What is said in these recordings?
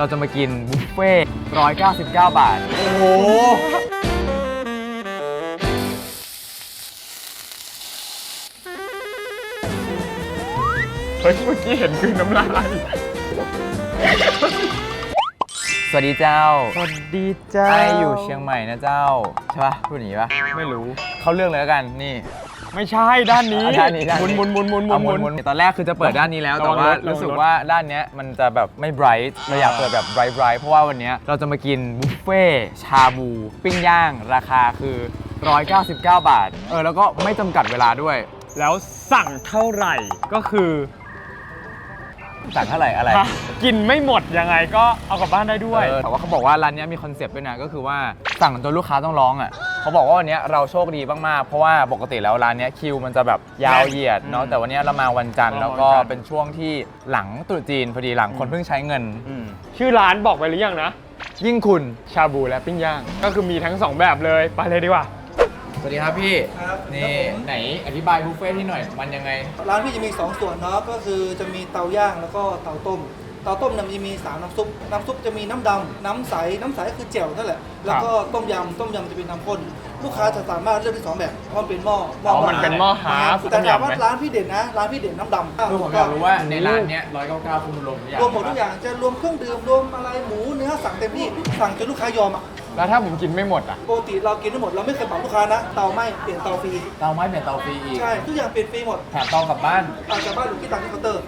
เราจะมากินบุฟเฟ่199 บาท โอ้โห เฮ้ยเมื่อกี้เห็นคือน้ำลาย สวัสดีเจ้าสวัสดีจ้าไออยู่เชียงใหม่นะเจ้า ใช่ปะพูดอย่างนี้ปะไม่รู้ เข้าเรื่องเลยแล้วกัน นี่ ไม่ใช่ด้านนี้อะด้านนี้ด้านหมุนนี้หมุนหมุนหมุนหมุเอานหหมุมุนนหมุนตอนแรกคือจะเปิดด้านนี้แล้วระแต่วังว่ารถระวังรถรู้สึกว่าด้านเนี้ยมันจะแบบไม่ไบรท์เราอยากเปิดแบบไบรท์ไบรท์เพราะว่าวันเนี้ยเราจะมากินบุฟเฟ่ชาบู ปิ้งย่าง ราคาคือ 199 บาท เออ แล้วก็ไม่จำกัดเวลาด้วย แล้วสั่งเท่าไหร่ก็คือ สั่งเท่าไหร่อะไรฮะกินไม่หมดยังไงก็เอากลับบ้านได้ด้วย เออแต่ว่าเขาบอกว่าร้านเนี้ยมีคอนเซปต์ด้วยนะก็คือว่าสั่งจนลูกค้าต้องร้องอะเขาบอกว่าวันเนี้ยเราโชคดีมากๆเพราะว่าปกติแล้วร้านเนี้ยคิวมันจะแบบยาวเหยียดเนาะอืมแต่วันเนี้ยเรามาวันจันทร์เราแล้วมาก็วันจันทร์เป็นช่วงที่หลังตรุษจีนพอดีหลังคนเพิ่งใช้เงินชื่อร้านบอกไปหรือยังนะ ยิ่งคุณชาบูและปิ้งย่าง ก็คือมีทั้งสองแบบเลย ไปเลยดีกว่า สวัสดีครับพี่ ครับนี่ครับผม ไหนอธิบายบุฟเฟ่ที่หน่อย มันยังไง ร้านพี่จะมี2ส่วนเนาะก็คือจะมีเตาย่างแล้วก็เตาต้ม เตาต้มเนี่ยมันจะมีสามน้ำซุปน้ำซุปจะมีน้ำดำน้ำใสน้ำใสก็คือแจ่วนั่นแหละแล้วก็ต้มยำต้มยำจะเป็นน้ำข้นลูกค้าจะสามารถเลือกได้สองแบบเพราะมันเป็นหม้อหอ๋อมันเป็นหม้อฮาล์ฟแต่ถามต้มยำไหมว่าร้านพี่เด่นนะร้านพี่เด่นน้ำดำคือผมอยากรู้ว่าในร้านเนี้ย199คุณรวมทุกอย่างรวมหมดทุกอย่างจะรวมเครื่องดื่มรวมอะไรหมูเนื้อสั่งเต็มที่สั่งจนลูกค้ายอมอะ แล้วถ้าผมกินไม่หมดอะ ปกติเรากินได้หมดเราไม่เคยบอกลูกค้านะเตาไหม้เปลี่ยนเตาฟรีเตาไม้เปลี่ยนเตาฟรีอีก ใช่ทุกอย่างเปลี่ยนฟรีหมดแถมเตากลับบ้าน อาจจะบ้านหรือที่ตังที่เคาน์เตอร์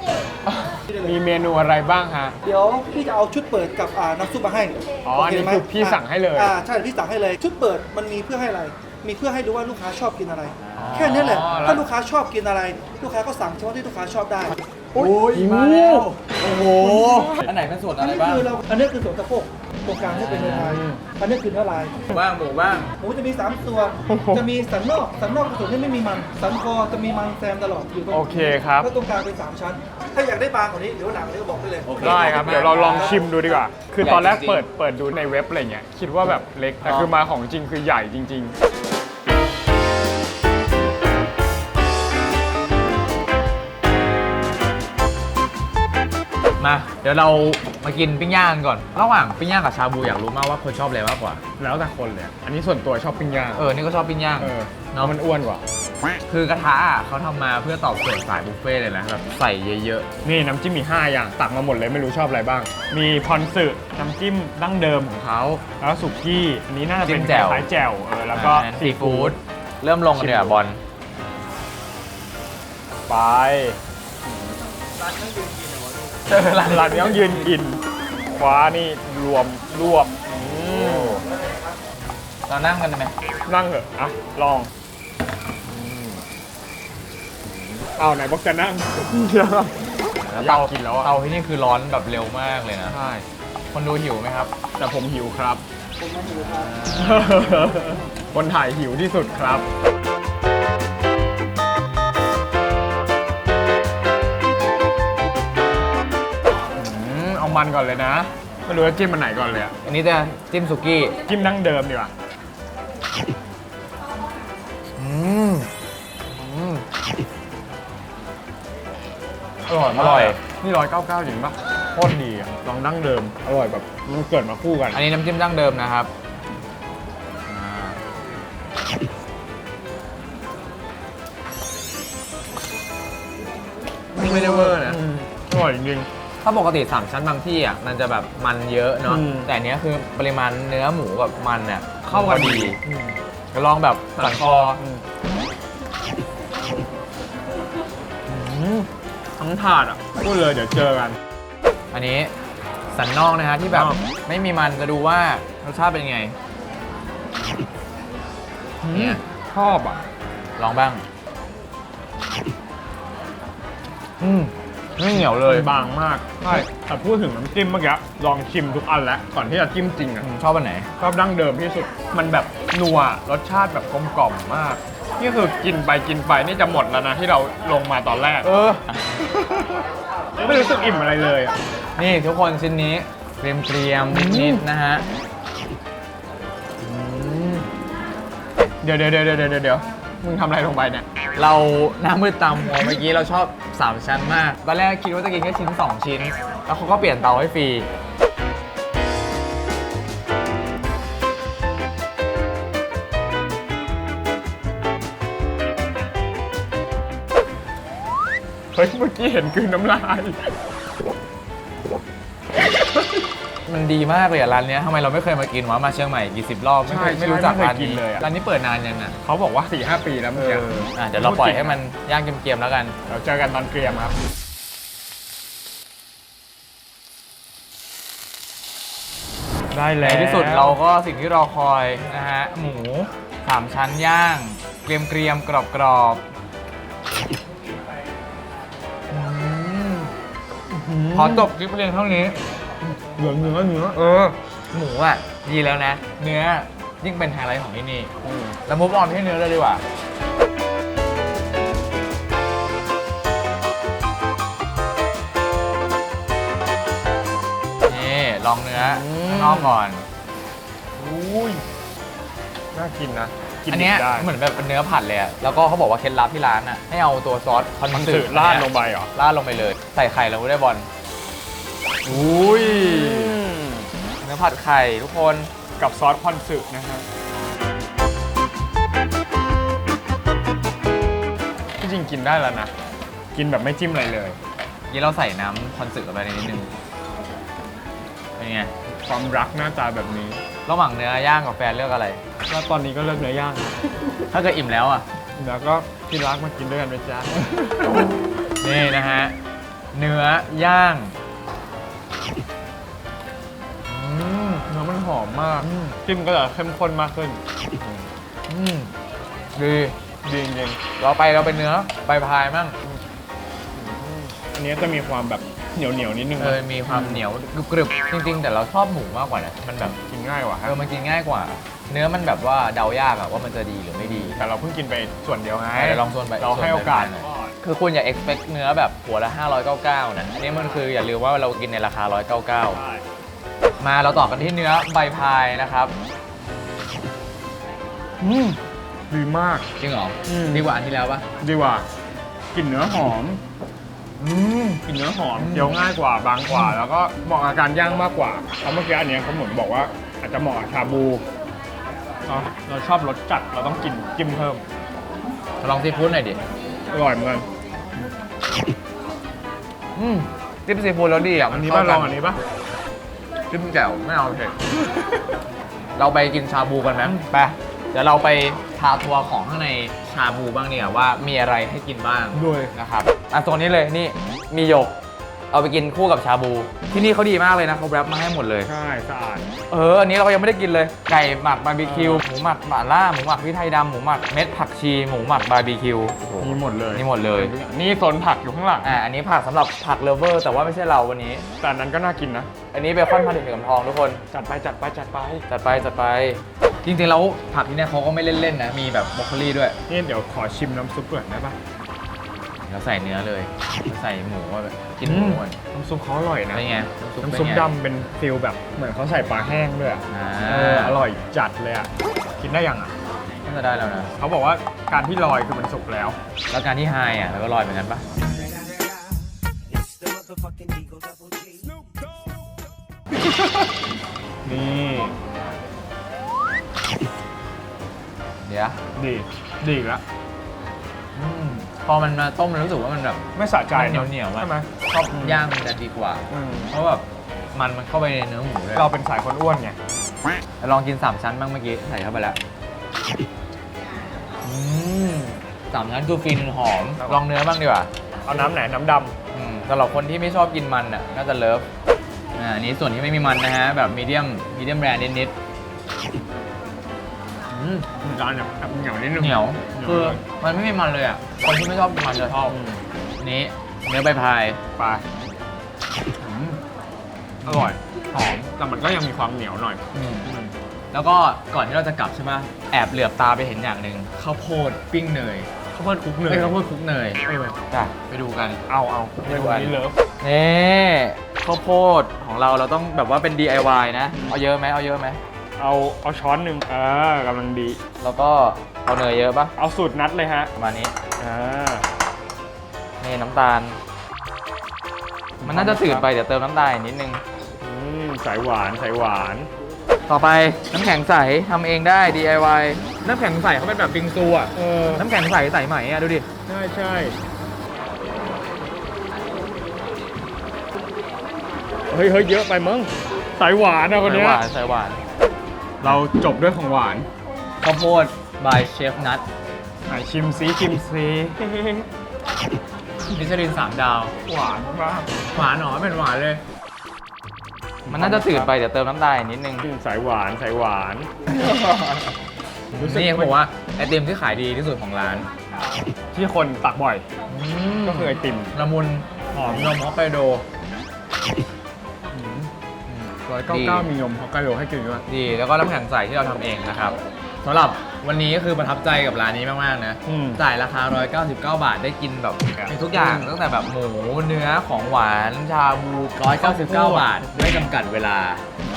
มีเมนูอะไรบ้างฮะ เดี๋ยวพี่จะเอาชุดเปิดกับอ่าน้ำซุปมาให้อ๋อโเคอันนี้ไหมคือพี่สั่งให้เลยอ่าใช่พี่สั่งให้เลยชุดเปิดมันมีเพื่อให้อะไร มีเพื่อให้ดูว่าลูกค้าชอบกินอะไรแค่นี้แหละอ๋อแล้ว ถ้าลูกค้าชอบกินอะไร ลูกค้าก็สั่งเฉพาะที่ลูกค้าชอบได้โอ้ยมาแล้ว โอ้โห อันไหนเป็นส่วนอัอะนไรนี้บ้าง คือเราอันนี้คือส่วนสะโพก ตรงกลางที่เป็นเนื้อลายอันนี้คือเนื้อลาย หมูบ้างหมูบ้างหมูจะมี3ส่วนจะมีสันนอก สันนอกคือส่วนที่ไม่มีมัน สันคอจะมีมันแซมตลอดอยู่ตรงโอเคครับ แล้วตรงกลางเป็นสามชั้น ถ้าอยากได้บางกว่านี้หรือว่าหนากว่านี้ก็บอกได้เลยโอเคได้ครับ เดี๋ยวเราลองชิมดูดีกว่า คือตอนแรกใหญ่จริงๆเปิดเปิดดูในเว็บอะไรเงี้ย คิดว่าแบบเล็ก แต่คือมาของจริงคือใหญ่จริงมา เดี๋ยวเรา มากินปิ้งย่างกันก่อน ระหว่างปิ้งย่างกับชาบูอยากรู้มากว่าคนชอบอะไรมากกว่าๆแล้วแต่คนเลยอันนี้ส่วนตัวชอบปิ้งย่างเออนี่ก็ชอบปิ้งย่าง เออเนาะมันอ้วนกว่า คือกระทะอะเขาทำมาเพื่อตอบโจทย์สายบุฟเฟ่ต์เลยนะแบบใส่เยอะนี่น้ำจิ้มมี 5 อย่างตักมาหมดเลยไม่รู้ชอบอะไรบ้าง มีพอนสึน้ำจิ้มดั้งเดิมของเขา แล้วสุกี้อันนี้น่าจะเป็นจิ้มแจ่ว คล้ายๆแจ่วเออๆแล้วก็อ่าซีฟู้ดเริ่มลงกันเดี๋ยวาบอลไป เออร้านหลังต้องยืนกินคว้านี่รวมรวบอืมเรานั่งกันได้ไหมนั่งเหอะอะลองเอาไหนบอกจะนั่งเดี๋ยวเตาอยากกินแล้วอะเตาที่นี่คือร้อนแบบเร็วมากเลยนะ ใช่คนดูหิวไหมครับ แต่ผมหิวครับ ผมไม่ถือครับ คนถ่ายหิวที่สุดครับ มเอามันก่อนเลยนะไม่รู้ว่าจิ้มมันไหนก่อนเลยอะอันนี้จะจิ้มสุกี้ จิ้มดั้งเดิมดีกว่าอืมอืมอร่อยอมากร่อยเลยนี่ร้อยเก้าเก้าจริงปะโคตรดีอะลองดั้งเดิม อร่อยแบบมันเกิดมาคู่กันอันนี้น้ำจิ้มดั้งเดิมนะครับอ่าไม่ได้เวอร์นะอืมอร่อยจริง ถ้าปกติ 3 ชั้นบางที่อะมันจะแบบมันเยอะเนาะอืม แต่อันเนี้ยคือปริมาณเนื้อหมูกับมันเนี่ยเข้ากันพอดีจะลองแบบสันคออืมทั้งถาดอะ พูดเลยเดี๋ยวเจอกัน อันนี้สันนอกนะฮะที่แบบนอกไม่มีมันจะดูว่ารสชาติเป็นไง เนี่ย ชอบอะ ลองบ้าง อืม ไม่เหนียวเลยบางมากใช่แต่พูดถึงน้ำจิ้มเมื่อกี้ลองชิมทุกอันแล้วก่อนที่จะจิ้มจริงอะอืมชอบอันไหน ชอบดั้งเดิมที่สุด มันแบบนัวรสชาติแบบกลมกล่อมมาก นี่คือกินไปกินไปนี่จะหมดแล้วนะที่เราลงมาตอนแรก เออ ไม่รู้สึกอิ่มอะไรเลยอะนี่ทุกคนชิ้นนี้เกรียมเกรียมๆนิดๆนะฮะอืมเดี๋ยวเดี๋ยวเดี๋ยวเดี๋ยวเดี๋ยวเดี๋ยวมึงทำอะไรลงไปเนี่ย เราหน้ามืดตามหัวเมื่อกี้เราชอบ 3 ชั้นมาก ตอนแรกคิดว่าจะกินแค่ชิ้น 2 ชิ้น แล้วเขาก็เปลี่ยนเตาให้ฟรี เฮ้ย เมื่อกี้เห็นกืนน้ำลาย มันดีมากเลยอะร้านเนี้ยทำไมเราไม่เคยมากินวะมาเชียงใหม่กี่สิบรอบไม่เคยใช่ไม่รู้จักไม่เคยร้านกินนี้เลยอะ ร้านนี้เปิดนานยังอะเขาบอกว่า4ี่หปีแล้วเมื่อกี้อะเดี๋ยวเราปล่อยให้มันย่างเกรียมๆแล้วกันเราเจอกันตอนเกรียมครับ ได้ในแล้ว ที่สุดเราก็สิ่งที่รอคอยนะฮะหมูสามชั้นย่างเกรียมเกรียมๆกรอบกรอบๆอืมขอจบคลิปเพียงเท่านี้ เหลืองเนื้อเนื้อเออ หมูอะดีแล้วนะ เนื้อยิ่งเป็นไฮไลท์ของที่นี่แล้วมุฟออนที่เนื้อเลยดีกว่านี่ลองเนื้อข้างนอกก่อนอุ้ยน่ากินนะกิอันเนี้ยได้เหมือนแบบเป็นเนื้อผัดเลยอะแล้วก็เขาบอกว่าเคล็ดลับที่ร้านอะให้เอาตัวซอสคอนมันสึสืดราดลงไปเหรอราดลงไปเลย ใส่ไข่แล้วได้บอลอุ้ยเนื้อผัดไข่ทุกคนกับซอสคอนสึนะฮะที่จริงกินได้แล้วนะ กินแบบไม่จิ้มอะไรเลยนี่เราใส่น้ำคอนสึลงไปในนิดนึงเป็นไงความรักหน้าตาแบบนี้ ระหว่างเนื้อย่างกับแฟนเลือกอะไรแล้วตอนนี้ก็เลิกเนื้อย่างถ้าเกิดอิ่มแล้วอะ แล้วก็ที่รักมากินด้วยกันไหมจ๊ะนี่นะฮะ เนื้อย่าง อมันหอมมาก จิ้มก็จะเข้มข้นมากขึ้น อืมดีดีจริงเราไปเราเป็นเนื้อใบพายมั่งๆอันนี้จะมีความแบบเหนียวเหนียวๆนิดนึงเออมีความเหนียวกรึบๆจริง ๆ แต่เราชอบหมูมากกว่านะมันแบบกินง่ายกว่าเอฮะอมันกินง่ายกว่า เนื้อมันแบบว่าเดายากอะว่ามันจะดีหรือไม่ดีแต่เราเพิ่งกินไปส่วนเดียวไงเดี๋ยวลองส่วนไปเราให้โอกาส ส่วนไปหน่อยคือคุณอย่า expect เนื้อแบบหัวละ 599 นะอันนี้มันคืออย่าลืมว่าเรากินในราคา 199 มาเราต่อกันที่เนื้อใบพายนะครับ อืมดีมาก จริงเหรออืม ดีกว่าอันที่แล้วปะดีกว่ากลิ่นเนื้อหอมอืม กลิ่นเนื้อหอมอืม เคี้ยวง่ายกว่าบางกว่า แล้วก็เหมาะกับการย่างมากกว่าเพราะเมื่อกี้อันเนี้ยเขาเหมือนบอกว่า อาจจะเหมาะกับชาบูเนอะเราชอบรสจัดเราต้องกินจิ้มเพิ่มลองซีฟู้ดหน่อยดิอร่อยเหมือนกันอืมจิ้มซีฟู้ดแล้วดีอะอัมันนนี้เข้าป่ะลกัองอันนี้ป่ะ จิ้มแจ่วไม่เอาเผ็ด เราไปกินชาบูกันไหมไป เดี๋ยวเราไปพาทัวร์ของข้างในชาบูบ้างเนี่ยว่ามีอะไรให้กินบ้างด้วยนะครับอะโซนนี้เลยนี่มีหยก เอาไปกินคู่กับชาบู ที่นี่เขาดีมากเลยนะเขาแรปมาให้หมดเลย ใช่สะอาดเออ อันนี้เรายังไม่ได้กินเลย ไก่หมักบาร์บีคิว หมูหมักหม่าล่า หมูหมักพริกไทยดำ หมูหมักเม็ดผักชี หมูหมักบาร์บีคิวโอ้โหมีหมดเลยมีหมดเลย นี่โซนผักอยู่ข้างหลังอ่า อันนี้ผักสำหรับผักเลฟเวอร์ แต่ว่าไม่ใช่เราวันนี้ แต่อันนั้นก็น่ากินนะ อันนี้เบคอนพันธุ์เหลืองทองทุกคน จัดไปจัดไปจัดไป จัดไปจัดไป จริงๆแล้วผักที่เนี่ยเขาก็ไม่เล่นๆนะ มีแบบบรอกโคลีด้วย นี่เดี๋ยวขอชิมน้ำซุปก่อนได้ป่ะ แล้วใส่เนื้อเลยแล้วใส่หมูอะแบบกินหมูก่อนน้ำซุปเขาอร่อยนะเป็นไงน้ำซุปเป็นไงดำเป็นฟิลแบบเหมือนเขาใส่ปลาแห้งด้วยอะอ่าเอออร่อยจัดเลยอะกินได้ยังอะน่าจะได้แล้วนะ เขาบอกว่าการที่ลอยคือมันสุกแล้ว แล้วการที่ไฮอะแล้วก็ลอยเหมือนกันปะนี่เดี๋ยวดีดีอีกแล้วอืม พอมันมาต้มแล้วรู้สึกว่ามันแบบไม่สะใจเหนียวเหนียวๆอะใช่ไหมชอบย่างมันจะดีกว่า อืมเพราะแบบมันมันเข้าไปในเนื้อหมูเลยเราเป็นสายคนอ้วนไง ลองกินสามชั้นบ้างเมื่อกี้ใส่เข้าไปแล้วอืมสามชั้นคือฟินหอมลองเนื้อบ้างดีกว่าเอาน้ำไหนน้ำดอืมสำหรับคนที่ไม่ชอบกินมันอะน่าจะเลิฟอ่าอันนี้ส่วนที่ไม่มีมันนะฮะแบบมีเดียมมีเดียมแรนนิดำอืม จานแบบเหนียวนิดนึๆงเหนียวเหนียว คือมันไม่มีมันเลยอะ คนที่ไม่ชอบกินมันจะชอบอืมอันนี้เนื้อใบพายไปอืมอร่อย หอม แต่มันก็ยังมีความเหนียวหน่อยอืมแล้วก็ก่อนที่เราจะกลับใช่ไหมแอบเหลือบตาไปเห็นอย่างหนึ่งข้าวโพดปิ้งเนยข้าวโพดคลุกเนยเอ้ยข้าวโพดคลุกเนยเออจ้ะไปดูกัน เอาเอาไปเมดูนูอันนี้เลิฟนี่ข้าวโพดของเราเราต้องแบบว่าเป็น DIY นะ เอาเยอะไหมเอาเยอะไหม เอาเอาช้อนหนึ่งเออกำลังดี แล้วก็เอาเนยเยอะปะเอาสูตรนัดเลยฮะประมาณนี้ออนี่น้ำตาล มันน่าจะสืดไปเดี๋ยวเติมน้ำตาลนิดนึง อืมสายหวานสายหวาน ต่อไปน้ำแข็งใสทำเองได้ DIY น้ำแข็งใสเขาเป็นแบบบิงซูอะน้ำแข็งใสใสไหมอะดูดิ ใช่ใช่เฮ้ยเฮ้ยเยอะไปมั้งสายหวานนะคนนี้ใสหวานใสหวาน เราจบด้วยของหวานข้าวโพด by Chef Nut ไหนชิมซีชิมซีมิชลิน3ดาว หวานมากหวานหรอเป็นหวานเลย มันน่าจะจืดไป เดี๋ยวเติมน้ำตาลอีกนิดนึง สายหวานสายหวาน รู้สึก นี่เขาบอกว่าไอติมที่ขายดีที่สุดของร้าน ที่คนตักบ่อย ก็คือไอติมละมุนหอมนมฮอกไกโด ร้อยเก้าเก้ามีนมฮอกไกโดให้กินด้วยดี แล้วก็น้ำแข็งใสที่เราทำเองนะครับสำหรับวันนี้ก็คือประทับใจกับร้านนี้มาก ๆ นะ อืม จ่ายราคา 199 บาทได้กินแบบมีทุกอย่างตั้งแต่แบบหมูเนื้อของหวานชาบู199 บาทไม่จำกัดเวลา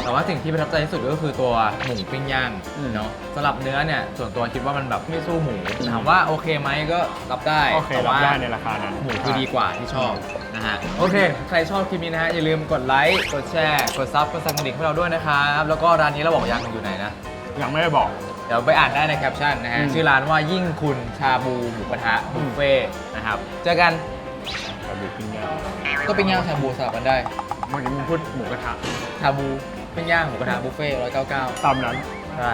แต่ว่าสิ่งที่ประทับใจที่สุดก็คือตัวหมูปิ้งย่างอืมเนาะสำหรับเนื้อเนี่ย ส่วนตัวคิดว่ามันแบบไม่สู้หมูถามว่าโอเคไหมก็รับได้โอเคแต่รับว่าได้ในราคานั้น หมูคือดีกว่าที่ชอบ นะฮะ โอเค ใครชอบคลิปนี้นะฮะ อย่าลืมกดไลค์ กดแชร์ กดซับ กดสั่นกระดิ่งให้เราด้วยนะครับ แล้วก็ร้านนี้เราบอกยังอยู่ไหนนะ ยังไม่ได้บอก เดี๋ยวไปอ่านได้ในแคปชั่นนะฮะ อืม ชื่อร้านว่ายิ่งคุณชาบูหมูกระทะบุฟเฟ่ต์นะครับ เจอกันชาบูปิ้งย่างก็ปิ้งย่างชาบูสลับกันได้ เมื่อกี้มึงพูดหมูกระทะชาบูปิ้งย่างหมูกระทะบุฟเฟ่ร้อยเก้าเก้าตามนั้น ใช่